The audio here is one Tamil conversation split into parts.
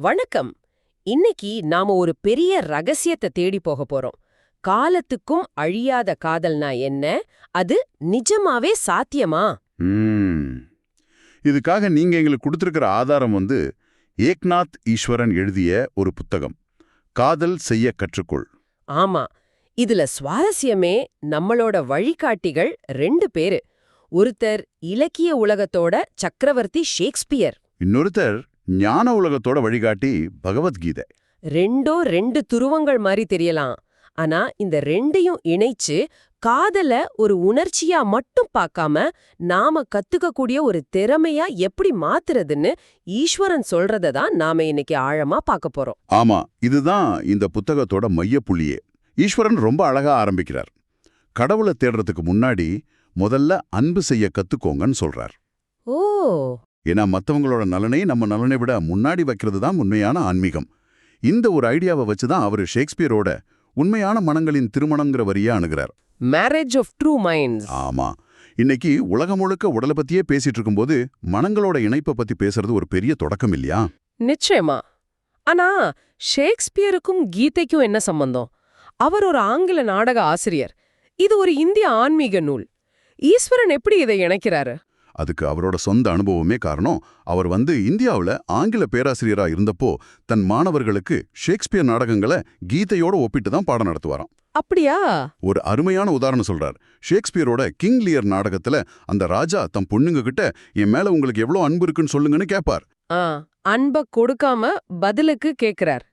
வணக்கம். இன்னைக்கு நாம ஒரு பெரிய ரகசியத்தை தேடி போக போறோம். காலத்துக்கும் அழியாத காதல்னா என்ன? அது நிஜமாவே சாத்தியமா. இதுக்காக நீங்க எங்களுக்கு கொடுத்திருக்கிற ஆதாரம் வந்து ஏக்நாத் ஈஸ்வரன் எழுதிய ஒரு புத்தகம். காதல் செய்ய கற்றுக்கொள். ஆமா. இதுல சுவாரஸ்யமே நம்மளோட வழிகாட்டிகள் ரெண்டு பேரு. ஒருத்தர் இலக்கிய உலகத்தோட சக்கரவர்த்தி ஷேக்ஸ்பியர். இன்னொருத்தர் ஞான உலகத்தோட வழிகாட்டி பகவத்கீதை. ரெண்டோ ரெண்டு துருவங்கள் மாதிரி தெரியலாம். ஆனா இந்த ரெண்டையும் இணைச்சு காதல ஒரு உணர்ச்சியா மட்டும் பார்க்காம நாம கத்துக்கக்கூடிய ஒரு திறமையா எப்படி மாத்துறதுன்னு ஈஸ்வரன் சொல்றத தான் நாம இன்னைக்கு ஆழமா பார்க்க போறோம். ஆமா இதுதான் இந்த புத்தகத்தோட மையப்புள்ளியே ஈஸ்வரன் ரொம்ப அழகா ஆரம்பிக்கிறார். கடவுளை தேடுறதுக்கு முன்னாடி முதல்ல அன்பு செய்ய கத்துக்கோங்கன்னு சொல்றார். ஓ! ஏன்னா மத்தவங்களோட நலனை நம்ம நலனை விட முன்னாடி வைக்கிறது தான் உண்மையான ஆன்மீகம். இந்த ஒரு ஐடியாவை வச்சு தான் அவர் ஷேக்ஸ்பியரோட உண்மையான மனங்களின் திருமணங்கிற வரியா அணுகிறார். மேரேஜ் ஆஃப் ட்ரூ மைண்ட்ஸ் ஆமா. இன்னைக்கு உலகம் முழுக்க உடலை பத்தியே பேசிட்டு இருக்கும்போது மனங்களோட இணைப்பை பத்தி பேசுறது ஒரு பெரிய தொடக்கம் இல்லையா? நிச்சயமா. ஆனா ஷேக்ஸ்பியருக்கும் கீதைக்கும் என்ன சம்பந்தம்? அவர் ஒரு ஆங்கில நாடக ஆசிரியர். இது ஒரு இந்திய ஆன்மீக நூல். ஈஸ்வரன் எப்படி இதை இணைக்கிறாரு? அதுக்கு அவரோட சொந்த அனுபவமே காரணம். அவர் வந்து இந்தியாவுல ஆங்கில பேராசிரியரா இருந்தப்போ தன் மாணவர்களுக்கு ஷேக்ஸ்பியர் நாடகங்களை கீதையோட ஒப்பிட்டு தான் பாடம் நடத்துவாராம். அப்படியா? ஒரு அருமையான உதாரணம் சொல்றார். ஷேக்ஸ்பியரோட கிங் லியர் நாடகத்துல அந்த ராஜா தம் பொண்ணுங்க கிட்ட என் மேல உங்களுக்கு எவ்வளவு அன்பு இருக்குன்னு சொல்லுங்கன்னு கேட்பார் ஆ அன்ப கொடுக்காம பதிலுக்கு கேக்குறார்.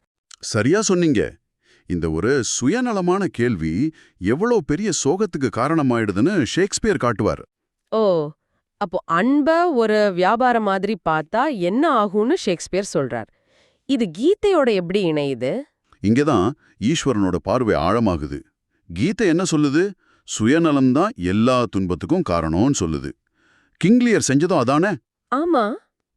சரியா சொன்னீங்க. இந்த ஒரு சுயநலமான கேள்வி எவ்வளவு பெரிய சோகத்துக்கு காரணமாயிடுதுன்னு ஷேக்ஸ்பியர் காட்டுவார். ஓ அப்போ அன்ப ஒரு வியாபாரம் மாதிரி பார்த்தா என்ன ஆகும்னு ஷேக்ஸ்பியர் சொல்றார். இது கீதையோட எப்படி இணையுது? இங்கதான் ஈஸ்வரனோட பார்வை ஆழமாகுது. கீதை என்ன சொல்லுது? சுயநலம்தான் எல்லா துன்பத்துக்கும் காரணம்னு சொல்லுது. கிங்லியர் செஞ்சதும் அதானே? ஆமா.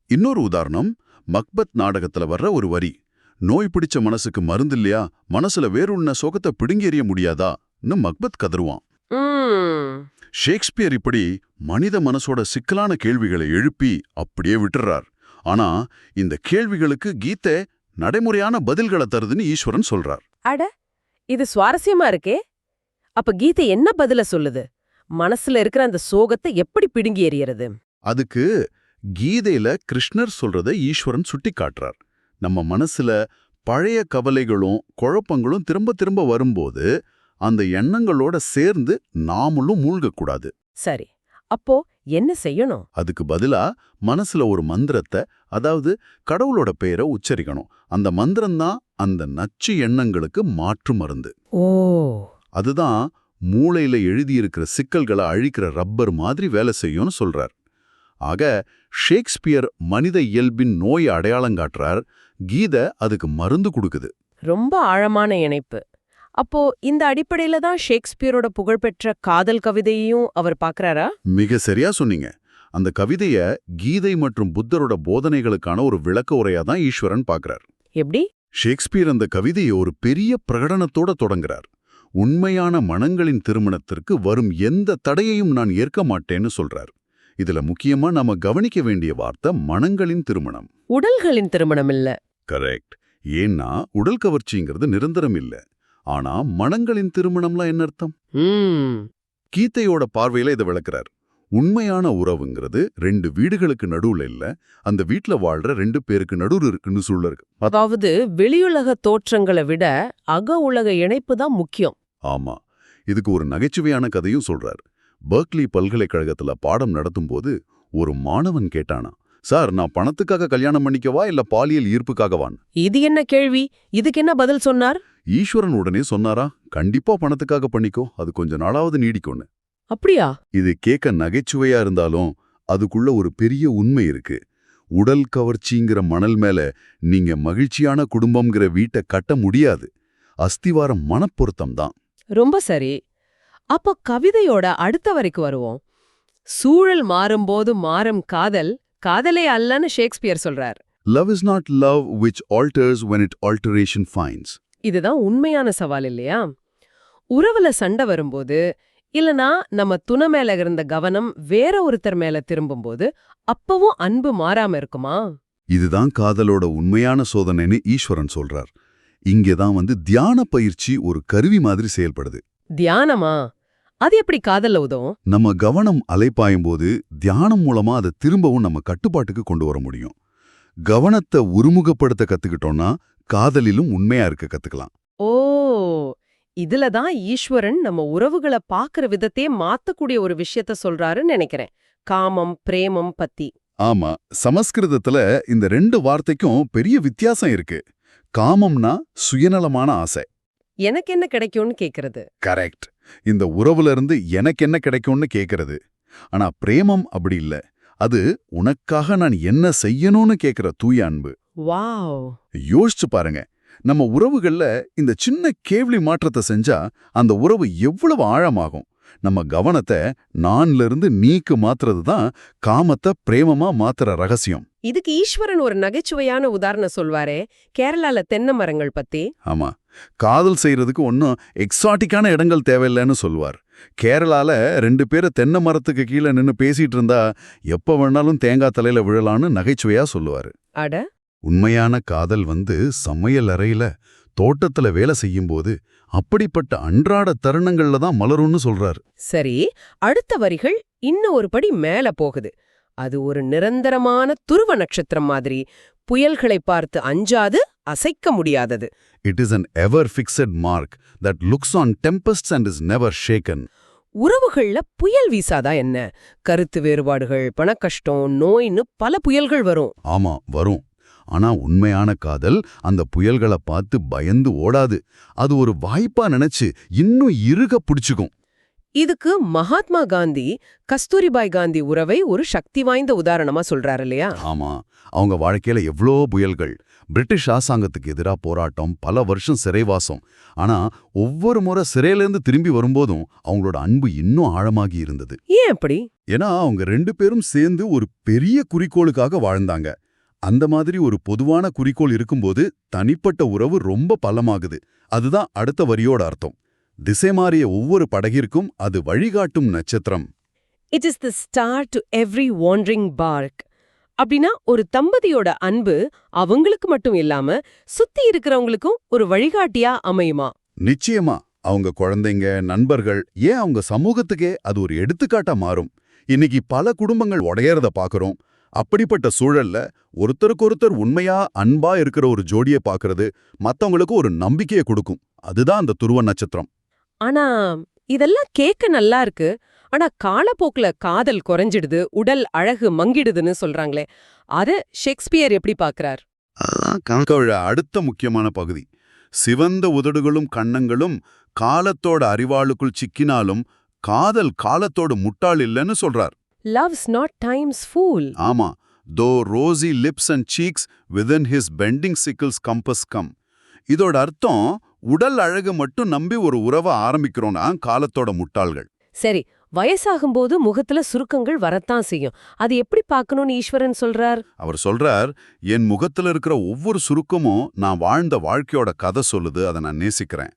இன்னொரு உதாரணம் மக்பத் நாடகத்துல வர்ற ஒரு வரி நோய் பிடிச்ச மனசுக்கு மருந்து இல்லையா? மனசுல வேறுண்ண சோகத்தை பிடுங்கி எறிய முடியாதான்னு மக்பத் கதறுவான். ம். ஷேக்ஸ்பியர் இப்படி மனித மனசோட சிக்கலான கேள்விகளை எழுப்பி அப்படியே விட்டுறார். ஆனா இந்த கேள்விகளுக்கு கீதை நடைமுறையான பதில்களை தருதுன்னு ஈஸ்வரன் சொல்றார். அட இது சுவாரஸ்யமா இருக்கே? அப்ப கீதை என்ன பதில சொல்லுது? மனசுல இருக்கிற அந்த சோகத்தை எப்படி பிடுங்கி எறியறது? அதுக்கு கீதையில கிருஷ்ணர் சொல்றத ஈஸ்வரன் சுட்டி காட்டுறார் நம்ம மனசுல பழைய கவலைகளும் குழப்பங்களும் திரும்ப திரும்ப வரும்போது அந்த எண்ணங்களோட சேர்ந்து நாமளும் மூழ்கக்கூடாது. சரி. அப்போ என்ன செய்யணும்? அதுக்கு பதிலா மனசுல ஒரு மந்திரத்தை அதாவது கடவுளோட பெயரை உச்சரிக்கணும். அந்த மந்திரம்தான் அந்த நச்சு எண்ணங்களுக்கு மாற்று மருந்து. ஓ. அதுதான் மூளையில எழுதியிருக்கிற சிக்கல்களை அழிக்கிற ரப்பர் மாதிரி வேலை செய்யும்னு சொல்றார். ஆக ஷேக்ஸ்பியர் மனித இயல்பின் நோயை அடையாளம் காட்டுறார். கீதை அதுக்கு மருந்து கொடுக்குது. ரொம்ப ஆழமான இணைப்பு. அப்போ இந்த அடிப்படையில தான் ஷேக்ஸ்பியரோட புகழ்பெற்ற காதல் கவிதையையும் அவர் பார்க்கறாரா? மிக சரியா சொன்னீங்க. அந்த கவிதைய கீதை மற்றும் புத்தரோட போதனைகளுக்கான ஒரு விளக்க உரையா தான் ஈஸ்வரன் பார்க்கறார். எப்படி? ஷேக்ஸ்பியர் அந்த கவிதையை ஒரு பெரிய பிரகடனத்தோட தொடங்குறார். உண்மையான மனங்களின் திருமணத்திற்கு வரும் எந்த தடையையும் நான் ஏற்க மாட்டேன்னு சொல்றார். இதுல முக்கியமா நாம கவனிக்க வேண்டிய வார்த்தை மனங்களின் திருமணம். உடல்களின் திருமணம் இல்ல. கரெக்ட். ஏன்னா உடல் கவர்ச்சிங்கிறது நிரந்தரம் இல்ல. ஆனா மனங்களின் திருமணம்லாம் என்ன அர்த்தம்? கீதையோட பார்வையில இதை விளக்குறார். உண்மையான உறவுங்கிறது ரெண்டு வீடுகளுக்கு நடுவுல இல்ல அந்த வீட்ல வாழ்ற ரெண்டு பேருக்கு நடுவுல இருக்குன்னு சொல்ல இருக்கு. அதாவது வெளியுலக தோற்றங்களை விட அக உலக இணைப்பு தான் முக்கியம். ஆமா. இதுக்கு ஒரு நகைச்சுவையான கதையும் சொல்றார். பெர்க்லி பல்கலைக்கழகத்துல பாடம் நடத்தும்போது ஒரு மாணவன் கேட்டானா சார் நான் பணத்துக்காக கல்யாணம் பண்ணிக்கவா இல்ல பாலியல் ஈர்ப்புக்காகவான் இது என்ன கேள்வி? இதுக்கு என்ன பதில் சொன்னார்? ஈஸ்வரன் உடனே சொன்னாரா கண்டிப்பா பணத்துக்காக பண்ணிக்கோ அது கொஞ்ச நாளாவது நீடிக்கும்னு. அப்படியா? இது கேட்க நகைச்சுவையா இருந்தாலும் அதுக்குள்ள ஒரு பெரிய உண்மை இருக்கு. உடல் கவர்ச்சிங்கிற மணல் மேல நீங்க மகிழ்ச்சியான குடும்பம்ங்கிற வீட்டை கட்ட முடியாது. அஸ்திவாரம் மனப்பொருத்தம் தான். ரொம்ப சரி. அப்போ கவிதையோட அடுத்த வரைக்கும் வருவோம். சூழல் மாறும்போது மாறும் காதல் காதலே அல்லன்னு ஷேக்ஸ்பியர் சொல்றார். Love is not love which alters when it alteration finds. இதுதான் உண்மையான சவால் இல்லையா? உறவுல சண்டை வரும்போது இல்லனா நம்ம துணை மேல இருந்த கவனம் வேற ஒருத்தர் மேல திரும்பும்போது அப்பவும் அன்பு மாறாம இருக்குமா? இதுதான் காதலோட உண்மையான சோதனைன்னு ஈஸ்வரன் சொல்றார். இங்கதான் வந்து தியான பயிற்சி ஒரு கருவி மாதிரி செயல்படுது. தியானமா? அது எப்படி காதல்ல உதவும்? நம்ம கவனம் அலைப்பாயும் போது தியானம் மூலமா அதை திரும்பவும் நம்ம கட்டுப்பாட்டுக்கு கொண்டு வர முடியும். கவனத்தை ஒருமுகப்படுத்த கத்துக்கிட்டோம்னா காதலிலும் உண்மையா இருக்க கத்துக்கலாம். ஓ! இதுல தான் ஈஸ்வரன் நம்ம உறவுகளை பாக்குற விதத்தையே மாத்தக்கூடிய ஒரு விஷயத்த சொல்றாருன்னு நினைக்கிறேன். காமம் பிரேமம் பத்தி. ஆமா சமஸ்கிருதத்துல இந்த ரெண்டு வார்த்தைக்கும் பெரிய வித்தியாசம் இருக்கு. காமம்னா சுயநலமான ஆசை. எனக்கு என்ன கிடைக்கும்னு கேக்குறது? கரெக்ட். இந்த உறவுல இருந்து எனக்கு என்ன கிடைக்கும்னு கேக்குறது. ஆனா பிரேமம் அப்படி இல்ல. அது உனக்காக நான் என்ன செய்யணும்னு கேக்குற தூய அன்பு. வாவ். யோசிச்சு பாருங்க. நம்ம உறவுகள்ல இந்த சின்ன கேவலி மாற்றத்தை செஞ்சா அந்த உறவு எவ்வளவு ஆழமாகும். நம்ம கவனத்தை நான்ல இருந்து நீக்கு மாத்துறது தான் காமத்தை பிரேமமா மாத்துற ரகசியம். இதுக்கு ஈஸ்வரன் ஒரு நகைச்சுவையான உதாரணம் சொல்வாரே கேரளால தென்னை மரங்கள் பத்தி. ஆமா. காதல் செய்யறதுக்கு ஒன்றும் எக்ஸாட்டிக்கான இடங்கள் தேவையில்லைன்னு சொல்லுவார். கேரளால ரெண்டு பேரை தென்னை மரத்துக்கு கீழே நின்னு பேசிட்டு இருந்தா எப்ப வேணாலும் தேங்காய் தலையில விழலான்னு நகைச்சுவையா சொல்லுவாரு. அட உண்மையான காதல் வந்து சமையல் அறையில தோட்டத்துல வேலை செய்யும்போது அப்படிப்பட்ட அன்றாட தருணங்கள்ல தான் மலரும்னு சொல்றாரு. சரி அடுத்த வரிகள் இன்னும் ஒரு படி மேல போகுது. அது ஒரு நிரந்தரமான துருவ நட்சத்திரம் மாதிரி. புயல்களை பார்த்து அஞ்சாது அசைக்க முடியாதது. It is an ever fixed mark that looks on tempest and is never shaken உறவுகள்ல புயல் வீசாதா என்ன? கருத்து வேறுபாடுகள் பணக்கஷ்டம் நோய்னு பல புயல்கள் வரும். ஆமா வரும். ஆனா உண்மையான காதல் அந்த புயல்களை பார்த்து பயந்து ஓடாது. அது ஒரு வாய்ப்பா நினைச்சு இன்னும் இறுக பிடிச்சுக்கும். இதுக்கு மகாத்மா காந்தி கஸ்தூரிபாய் காந்தி உறவை ஒரு சக்தி வாய்ந்த உதாரணமா சொல்றாரு இல்லையா? ஆமா. அவங்க வாழ்க்கையில எவ்வளோ புயல்கள். பிரிட்டிஷ் அரசாங்கத்துக்கு எதிரா போராட்டம் பல வருஷம் சிறைவாசம். ஆனா ஒவ்வொரு முறை சிறையிலேருந்து திரும்பி வரும்போதும் அவங்களோட அன்பு இன்னும் ஆழமாகி இருந்தது. ஏன் அப்படி? ஏன்னா அவங்க ரெண்டு பேரும் சேர்ந்து ஒரு பெரிய குறிக்கோளுக்காக வாழ்ந்தாங்க. அந்த மாதிரி ஒரு பொதுவான குறிக்கோள் இருக்கும்போது தனிப்பட்ட உறவு ரொம்ப பலமாகுது. அதுதான் அடுத்த வரியோட அர்த்தம். திசை மாறிய ஒவ்வொரு படகிற்கும் அது வழிகாட்டும் நட்சத்திரம். It is the star to every wandering bark அப்படின்னா ஒரு தம்பதியோட அன்பு அவங்களுக்கு மட்டும் இல்லாம சுத்தி இருக்கிறவங்களுக்கும் ஒரு வழிகாட்டியா அமையுமா? நிச்சயமா. அவங்க குழந்தைங்க நண்பர்கள் ஏன் அவங்க சமூகத்துக்கே அது ஒரு எடுத்துக்காட்டா மாறும்? இன்னைக்கு பல குடும்பங்கள் உடையறத பாக்குறோம். அப்படிப்பட்ட சூழல்ல ஒருத்தருக்கொருத்தர் உண்மையா அன்பா இருக்கிற ஒரு ஜோடியை பாக்குறது மத்தவங்களுக்கு ஒரு நம்பிக்கையை கொடுக்கும். அதுதான் அந்த துருவ நட்சத்திரம். ஆனா இதெல்லாம் கேட்க நல்லா இருக்கு. ஆனா காலப்போக்குல காதல் குறைஞ்சிடுது உடல் அழகு மங்கிடுதுன்னு சொல்றாங்களே அத ஷேக்ஸ்பியர் எப்படி பாக்குறார் அதுதான் அடுத்த முக்கியமான பகுதி. சிவந்த உதடுகளும் கண்ணங்களும் காலத்தோட அறிவாளுக்குள் சிக்கினாலும் காதல் காலத்தோட முட்டாள் இல்லைன்னு சொல்றார். லவ்ஸ் நாட் டைம்ஸ் ஃபூல் ஆமா though rosy lips and cheeks within his bending sickle's compass come. இதோட அர்த்தம் உடல் அழகு மட்டும் நம்பி ஒரு உறவை ஆரம்பிக்கிறோம்னா காலத்தோட முட்டாள்கள். சரி வயசாகும்போது முகத்துல சுருக்கங்கள் வரத்தான் செய்யும். அது எப்படி பார்க்கணும்னு ஈஸ்வரன் சொல்றார்? அவர் சொல்றார் என் முகத்துல இருக்கிற ஒவ்வொரு சுருக்கமும் நான் வாழ்ந்த வாழ்க்கையோட கதை சொல்லுது அதை நான் நேசிக்கிறேன்.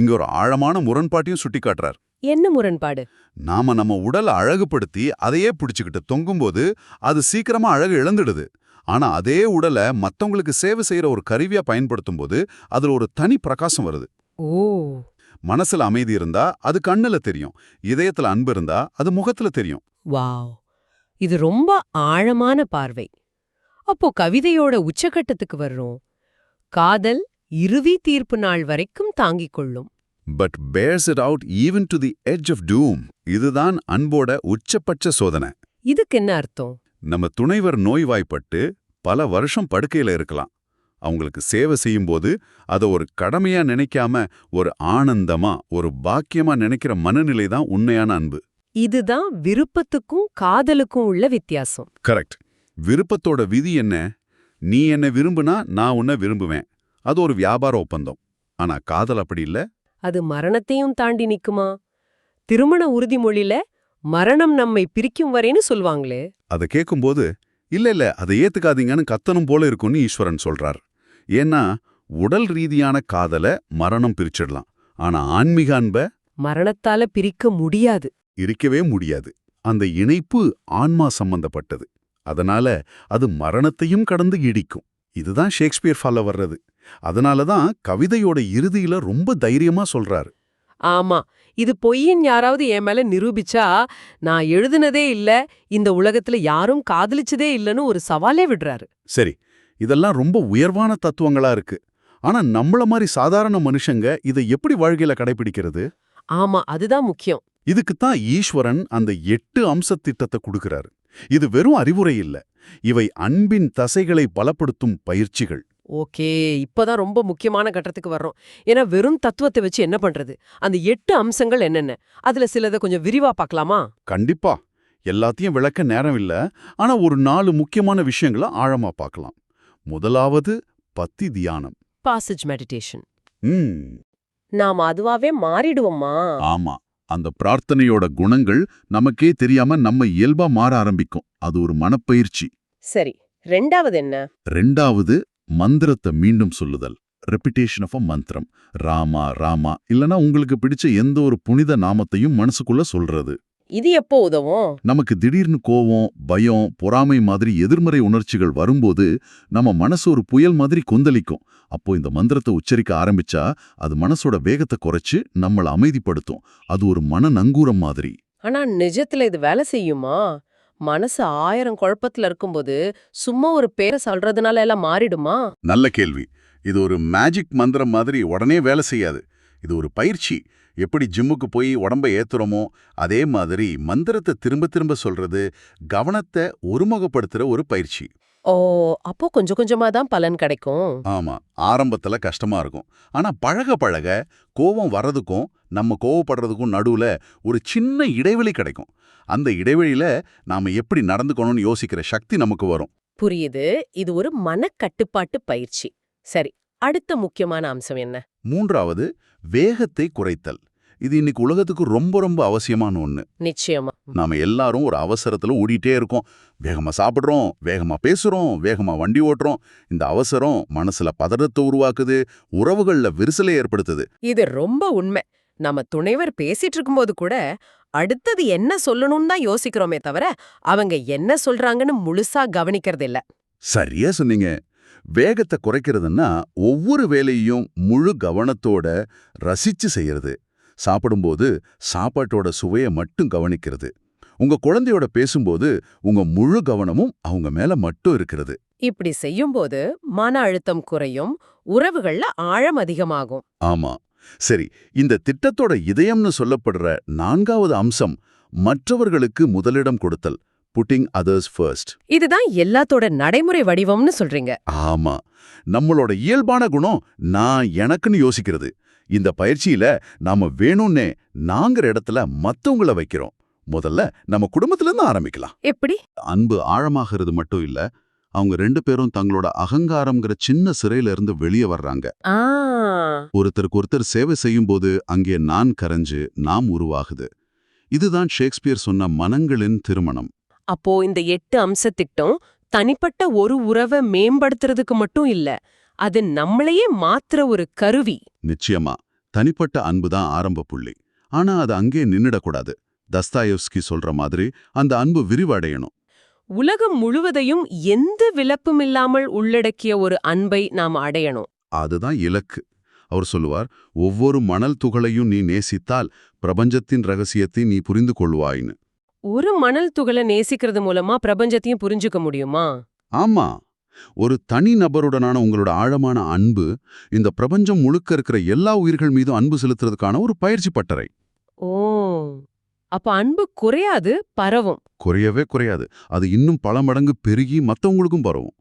இங்க ஒரு ஆழமான முரண்பாட்டையும் சுட்டிக்காட்டுறார். என்ன முரண்பாடு? நாம நம்ம உடலை அழகுபடுத்தி அதையே பிடிச்சுக்கிட்டு தொங்கும்போது அது சீக்கிரமா அழகு இழந்துடுது. ஆனா அதே உடலை மத்தவங்களுக்கு சேவை செய்யற ஒரு கருவியா பயன்படுத்தும் போது அதுல ஒரு தனி பிரகாசம் வருது. ஓ. மனசுல அமைதி இருந்தா அது கண்ணுல தெரியும். இதயத்துல அன்பு இருந்தா அது முகத்துல தெரியும். வாவ். இது ரொம்ப ஆழமான பார்வை. அப்போ கவிதையோட உச்சகட்டத்துக்கு வர்றோம். காதல் இறுதி தீர்ப்பு நாள் வரைக்கும் தாங்கிக் கொள்ளும். But bears it out even to the edge of doom இதுதான் அன்போட உச்சபட்ச சோதனை. இதுக்கு என்ன அர்த்தம்? நம்ம துணைவர் நோய்வாய்ப்பட்டு பல வருஷம் படுக்கையில இருக்கலாம். அவங்களுக்கு சேவை செய்யும்போது அதை ஒரு கடமையா நினைக்காம ஒரு ஆனந்தமா ஒரு பாக்கியமா நினைக்கிற மனநிலை தான் உண்மையான அன்பு. இதுதான் விருப்பத்துக்கும் காதலுக்கும் உள்ள வித்தியாசம். கரெக்ட் விருப்பத்தோட விதி என்ன? நீ என்ன விரும்புனா நான் உன்னை விரும்புவேன். அது ஒரு வியாபார ஒப்பந்தம். ஆனா காதல் அப்படி இல்ல. அது மரணத்தையும் தாண்டி நிக்குமா? திருமண உறுதிமொழியில மரணம் நம்மை பிரிக்கும் வரைன்னு சொல்வாங்களே. அதை கேட்கும்போது இல்ல இல்ல அதை ஏத்துக்காதீங்கன்னு கத்தனும் போல இருக்கும்னு ஈஸ்வரன் சொல்றார். ஏன்னா உடல் ரீதியான காதல மரணம் பிரிச்சிடலாம். ஆனா ஆன்மீக அன்ப மரணத்தால பிரிக்க முடியாது. இருக்கவே முடியாது. அந்த இணைப்பு ஆன்மா சம்பந்தப்பட்டது. அதனால அது மரணத்தையும் கடந்து இடிக்கும். இதுதான் ஷேக்ஸ்பியர் ஃபால வர்றது அதனால தான் கவிதையோட இறுதியில ரொம்ப தைரியமா சொல்றாரு. ஆமா இது பொய்யின் யாராவது என் மேல நிரூபிச்சா நான் எழுதுனதே இல்ல இந்த உலகத்துல யாரும் காதலிச்சதே இல்லன்னு ஒரு சவாலே விடுறாரு. சரி இதெல்லாம் ரொம்ப உயர்வான தத்துவங்களா இருக்கு. ஆனா நம்மள மாதிரி சாதாரண மனுஷங்க இதை எப்படி வாழ்க்கையில கடைபிடிக்கிறது? ஆமா அதுதான் முக்கியம். இதுக்குத்தான் ஈஸ்வரன் அந்த எட்டு அம்ச திட்டத்தை கொடுக்கறாரு. இது வெறும் அறிவுரை இல்ல இவை அன்பின் தசைகளை பலப்படுத்தும் பயிற்சிகள். ஓகே இப்பதான் ரொம்ப முக்கியமான கட்டத்துக்கு வர்றோம். ஏன்னா வெறும் தத்துவத்தை வச்சு என்ன பண்றது? அந்த எட்டு அம்சங்கள் என்னென்ன? அதுல சிலதை கொஞ்சம் விரிவா பார்க்கலாமா? கண்டிப்பா. எல்லாத்தையும் விளக்க நேரம் இல்ல. ஆனா ஒரு நாலு முக்கியமான விஷயங்களை ஆழமா பார்க்கலாம். முதலாவது பத்தி தியானம். பாசேஜ் மெடிடேஷன் ம். நாம அதுவாவே மாறிடுவோமா ஆமா. அந்த பிரார்த்தனையோட குணங்கள் நமக்கே தெரியாம நம்ம இயல்பா மாற ஆரம்பிக்கும். அது ஒரு மனப்பயிற்சி. சரி. ரெண்டாவது என்ன? ரெண்டாவது மந்திரத்தை மீண்டும் சொல்லுதல். ரெப்பிட்டேஷன் ஆஃப் அ மந்திரம். ராமா ராமா. இல்லனா உங்களுக்கு பிடிச்ச எந்த ஒரு புனித நாமத்தையும் மனசுக்குள்ள சொல்றது. இது எப்போ உதவும்? நமக்கு திடீர்னு கோவம் பயம் பொறாமை மாதிரி எதிர்மறை உணர்ச்சிகள் வரும்போது நம்ம மனசு ஒரு புயல் மாதிரி கொந்தளிக்கும். அப்போ இந்த மந்திரத்தை உச்சரிக்க ஆரம்பிச்சா அது மனசோட வேகத்தை குறைச்சு நம்மள அமைதிப்படுத்தும். அது ஒரு மன நங்கூரம் மாதிரி. ஆனா நிஜத்துல இது வேலை செய்யுமா? மனசு ஆயிரம் குழப்பத்துல இருக்கும்போது சும்மா ஒரு பேரை சொல்றதுனால எல்லாம் மாறிடுமா? நல்ல கேள்வி. இது ஒரு மேஜிக் மந்திரம் மாதிரி உடனே வேலை செய்யாது. இது ஒரு பயிற்சி. எப்படி ஜிம்முக்கு போய் உடம்ப ஏத்துறோமோ அதே மாதிரி மந்திரத்தை திரும்ப திரும்ப சொல்றது கவனத்தை ஒருமுகப்படுத்துற ஒரு பயிற்சி. ஓ அப்போ கொஞ்சம் கொஞ்சமா தான் பலன் கிடைக்கும். ஆமா ஆரம்பத்துல கஷ்டமா இருக்கும். ஆனா பழக பழக கோவம் வர்றதுக்கும் நம்ம கோவப்படுறதுக்கும் நடுவுல ஒரு சின்ன இடைவெளி கிடைக்கும். அந்த இடைவெளியில நாம எப்படி நடந்துக்கணும்னு யோசிக்கிற சக்தி நமக்கு வரும். புரியுது. இது ஒரு மனக்கட்டுப்பாட்டு பயிற்சி. சரி அடுத்த முக்கியமான அம்சம் என்ன? மூன்றாவது வேகத்தை குறைத்தல். இது இன்னைக்கு உலகத்துக்கு ரொம்ப ரொம்ப அவசியமான ஒண்ணு. நிச்சயமா. நாம எல்லாரும் ஒரு அவசரத்துல ஓடிட்டே இருக்கோம். வேகமா சாப்பிடுறோம் வேகமா பேசுறோம் வேகமா வண்டி ஓட்டுறோம். இந்த அவசரம் மனசுல பதறத்தை உருவாக்குது உறவுகள்ல விரிசலை ஏற்படுத்துது. இது ரொம்ப உண்மை. நம்ம துணைவர் பேசிட்டு இருக்கும்போது கூட அடுத்தது என்ன சொல்லணும்னு தான் யோசிக்கிறோமே தவிர அவங்க என்ன சொல்றாங்கன்னு முழுசா கவனிக்கிறது இல்ல. சரியா சொன்னீங்க. வேகத்தை குறைக்கிறதுன்னா ஒவ்வொரு வேலையையும் முழு கவனத்தோட ரசிச்சு செய்யறது. சாப்பிடும்போது சாப்பாட்டோட சுவையை மட்டும் கவனிக்கிறது. உங்க குழந்தையோட பேசும்போது உங்க முழு கவனமும் அவங்க மேல மட்டும் இருக்கிறது. இப்படி செய்யும்போது மன அழுத்தம் குறையும் உறவுகள்ல ஆழம் அதிகமாகும். ஆமா. சரி இந்த திட்டத்தோட இதயம்னு சொல்லப்படுற நான்காவது அம்சம் மற்றவர்களுக்கு முதலிடம் கொடுத்தல் புட்டிங் அதர்ஸ் ஃபர்ஸ்ட் இதுதான் எல்லாத்தோட நடைமுறை வடிவம்னு சொல்றீங்க. ஆமா. நம்மளோட இயல்பான குணம் நான் எனக்குன்னு யோசிக்கிறது. இந்த பயிற்சியில நாம வேணும்னே நாங்கிற இடத்துல மத்தவங்கள வைக்கிறோம். முதல்ல நம்ம குடும்பத்துல இருந்து ஆரம்பிக்கலாம். எப்படி? அன்பு ஆழமாகிறது மட்டும் இல்ல அவங்க ரெண்டு பேரும் தங்களோட அகங்காரம்ங்கிற சின்ன சிறையில இருந்து வெளியே வர்றாங்க. ஆ. ஒருத்தருக்கு ஒருத்தர் சேவை செய்யும்போது அங்கே நான் கரைஞ்சு நாம் உருவாகுது. இதுதான் ஷேக்ஸ்பியர் சொன்ன மனங்களின் திருமணம். அப்போ இந்த எட்டு அம்ச திட்டம் தனிப்பட்ட ஒரு உறவை மேம்படுத்துறதுக்கு மட்டும் இல்ல அது நம்மளையே மாத்துற ஒரு கருவி. நிச்சயமா. தனிப்பட்ட அன்பு தான் ஆரம்ப புள்ளி. ஆனா அது அங்கே நின்னுடக்கூடாது. தஸ்தாயவ்ஸ்கி சொல்ற மாதிரி அந்த அன்பு விரிவடையணும். உலகம் முழுவதையும் எந்த விலப்பும் இல்லாமல் உள்ளடக்கிய ஒரு அன்பை நாம் அடையணும். அதுதான் இலக்கு. அவர் சொல்லுவார் ஒவ்வொரு மணல் துகளையும் நீ நேசித்தால் பிரபஞ்சத்தின் ரகசியத்தை நீ புரிந்து கொள்வாயின்னு. ஒரு மணல் துகளை நேசிக்கிறது மூலமா பிரபஞ்சத்தையும் புரிஞ்சுக்க முடியுமா? ஆமா. ஒரு தனி நபருடனான உங்களோட ஆழமான அன்பு இந்த பிரபஞ்சம் முழுக்க இருக்கிற எல்லா உயிர்கள் மீதும் அன்பு செலுத்துறதுக்கான ஒரு பயிற்சி பட்டறை. ஓ! அப்ப அன்பு குறையாது பரவும். குறையவே குறையாது. அது இன்னும் பல மடங்கு பெருகி மத்தவங்களுக்கும் பரவும்.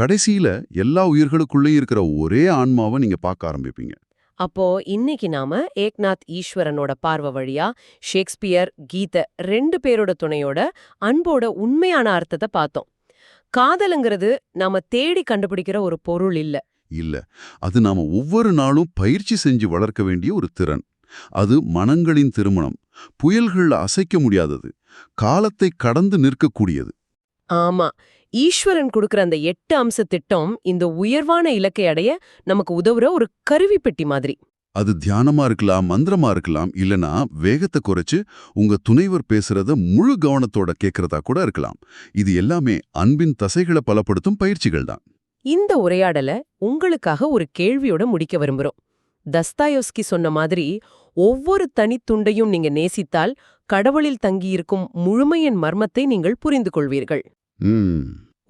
கடைசியில எல்லா உயிர்களுக்குள்ளேயும் இருக்கிற ஒரே ஆன்மாவை நீங்க பார்க்க ஆரம்பிப்பீங்க. அப்போ இன்னைக்கு நாம ஏக்நாத் ஈஸ்வரனோட பார்வை வழியா ஷேக்ஸ்பியர் கீதை ரெண்டு பேரோட துணையோட அன்போட உண்மையான அர்த்தத்தை பார்த்தோம். காதலுங்கிறது நாம தேடி கண்டுபிடிக்கிற ஒரு பொருள் இல்ல. இல்ல. அது நாம ஒவ்வொரு நாளும் பயிற்சி செஞ்சு வளர்க்க வேண்டிய ஒரு திறன். அது மனங்களின் திருமணம் புயல்கள்ல அசைக்க முடியாதது காலத்தை கடந்து நிற்கக்கூடியது. ஆமா. ஈஸ்வரன் கொடுக்கிற அந்த எட்டு அம்ச திட்டம் இந்த உயர்வான இலக்கை அடைய நமக்கு உதவுற ஒரு கருவி பெட்டி மாதிரி. அது தியானமா இருக்கலாம் மந்திரமா இருக்கலாம் இல்லனா வேகத்தை குறைச்சு உங்க துணைவர் பேசுறத முழு கவனத்தோட கேட்கறதா கூட இருக்கலாம். இது எல்லாமே அன்பின் தசைகளை பலப்படுத்தும் பயிற்சிகள் தான். இந்த உரையாடல உங்களுக்காக ஒரு கேள்வியோட முடிக்க விரும்புறோம். தஸ்தாயோஸ்கி சொன்ன மாதிரி ஒவ்வொரு தனித்துண்டையும் நீங்க நேசித்தால் கடவுளில் தங்கியிருக்கும் முழுமையின் மர்மத்தை நீங்கள் புரிந்து கொள்வீர்கள்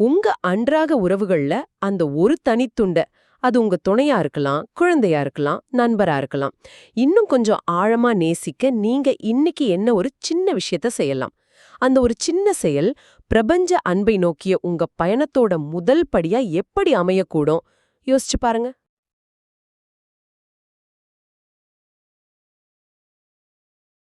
உங்க அன்றாக உறவுகள்ல அந்த ஒரு தனித்துண்ட அது உங்க துணையா இருக்கலாம் குழந்தையா இருக்கலாம் நண்பரா இருக்கலாம். இன்னும் கொஞ்சம் ஆழமா நேசிக்க நீங்க இன்னைக்கு என்ன ஒரு சின்ன விஷயத்த செய்யலாம். அந்த ஒரு சின்ன செயல் பிரபஞ்ச அன்பை நோக்கிய உங்க பயணத்தோட முதல் படியா எப்படி அமையக்கூடும்? யோசிச்சு பாருங்க.